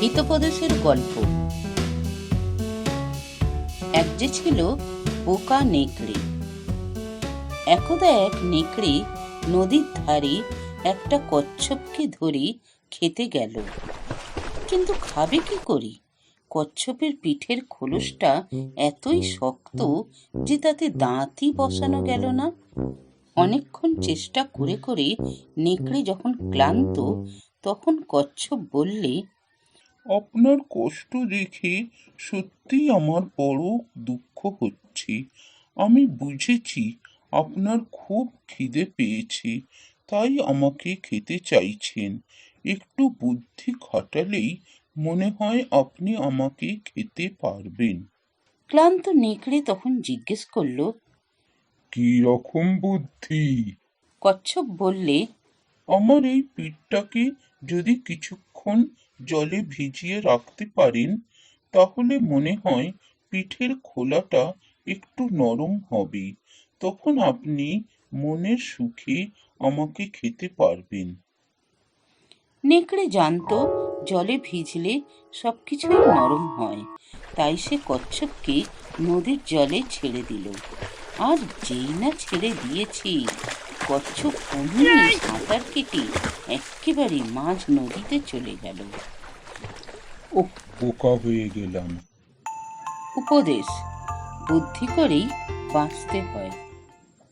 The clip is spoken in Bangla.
হিতোপদেশের গল্প। এক যে ছিল বোকা নেকড়ে। একদা এক নেকড়ে নদীর ধারে একটা কচ্ছপকে ধরে খেতে গেল। কিন্তু খাবে কি করি? কচ্ছপের পিঠের খোলসটা এতই শক্ত যে তাতে দাঁতই বসানো গেল না। অনেকক্ষণ চেষ্টা করে করে নেকড়ে যখন ক্লান্ত, তখন কচ্ছপ বললে আপনার কষ্ট দেখে সত্যি আমার বড় দুঃখ হচ্ছে। আমি বুঝেছি আপনার খুব খিদে পেয়েছে তাই আমাকে খেতে চাইছেন। একটু বুদ্ধি খাটালেই মনে হয় আপনি আমাকে খেতে পারবেন। ক্লান্ত নেকড়ে তখন জিজ্ঞেস করল কি রকম বুদ্ধি? কচ্ছপ বললে আমার এই পিঠটাকে যদি কিছুক্ষণ জলে ভিজিয়ে রাখতে পারেন, তাহলে মনে হয় পিঠের খোলাটা একটু নরম হবে। তখন আপনি মনের সুখে আমাকে খেতে পারবেন। নেকড়ে জানতো, জলে ভিজলে সবকিছুই নরম হয়। তাই সে কচ্ছপকে নদীর জলে ছেড়ে দিল। আর যেই না ছেড়ে দিয়েছি, কচ্ছপ অমনি সাঁতার কেটে একেবারে মাঝ নদীতে চলে গেল। ও বোকা হয়ে গেলাম। উপদেশ বুদ্ধি করেই বাঁচতে হয়।